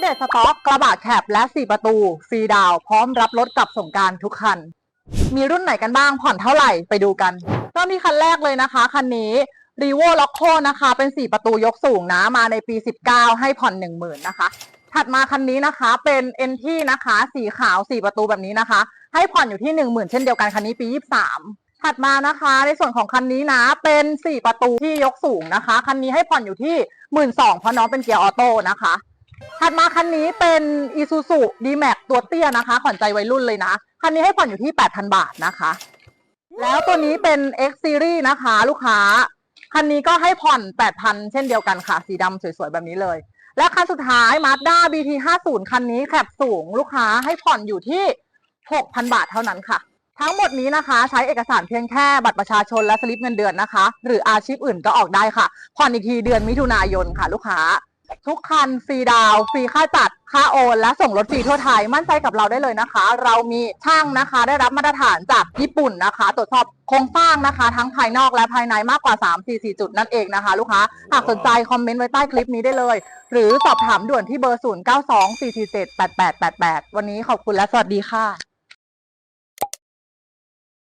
เดตสต็อกกระบะแคปและ 4 ประตูฟรีดาวพร้อมรับรถกลับส่งการทุกคัน มีรุ่นไหนกันบ้างผ่อนเท่าไหร่ไปดูกันเริ่มที่คันแรกเลยนะคะ คันนี้ r e v o l o c o นะคะ เป็น 4 ประตูยกสูงนะ มาในปี 19 ให้ผ่อน 10,000นะคะ ถัดมาคันนี้นะคะเป็น n t นะคะ สีขาว 4 ประตูแบบนี้นะคะ ให้ผ่อนอยู่ที่ 10,000 เช่นเดียวกันคันนี้ปี 23ถัดมานะคะในส่วนของคันนี้นะเป็น4ประตูที่ยกสูงนะคะ คันนี้ให้ผ่อนอยู่ที่ 12,000เพราะน้องเป็นเกียร์ออโต้นะคะ ถัดมาคันนี้เป็น Isuzu D-Max ตัวเตี้ยนะคะ ขวัญใจวัยรุ่นเลยนะ คันนี้ให้ผ่อนอยู่ที่ 8,000 บาทนะคะ แล้วตัวนี้เป็น X Series นะคะ ลูกค้า คันนี้ก็ให้ผ่อน 8,000 เช่นเดียวกันค่ะ สีดำสวยๆ แบบนี้เลย และคันสุดท้าย Mazda BT 50 คันนี้แคปสูงลูกค้าให้ผ่อนอยู่ที่ 6,000 บาทเท่านั้นค่ะทั้งหมดนี้นะคะใช้เอกสารเพียงแค่บัตรประชาชนและสลิปเงินเดือนนะคะ หรืออาชีพอื่นก็ออกได้ค่ะ ผ่อนอีกทีเดือนมิถุนายนค่ะ ลูกค้า ทุกคันฟรีดาวฟรีค่าจัด ค่าโอน และส่งรถฟรีทั่วไทย มั่นใจกับเราได้เลยนะคะ เรามีช่างนะคะ ได้รับมาตรฐานจากญี่ปุ่นนะคะ ตรวจสอบโครงสร้างนะคะ ทั้งภายนอกและภายในมากกว่า 3-4จุดนั่นเองนะคะ ลูกค้า หากสนใจคอมเมนต์ไว้ใต้คลิปนี้ได้เลย หรือสอบถามด่วนที่เบอร์ 0924478888 วันนี้ขอบคุณและสวัสดีค่ะ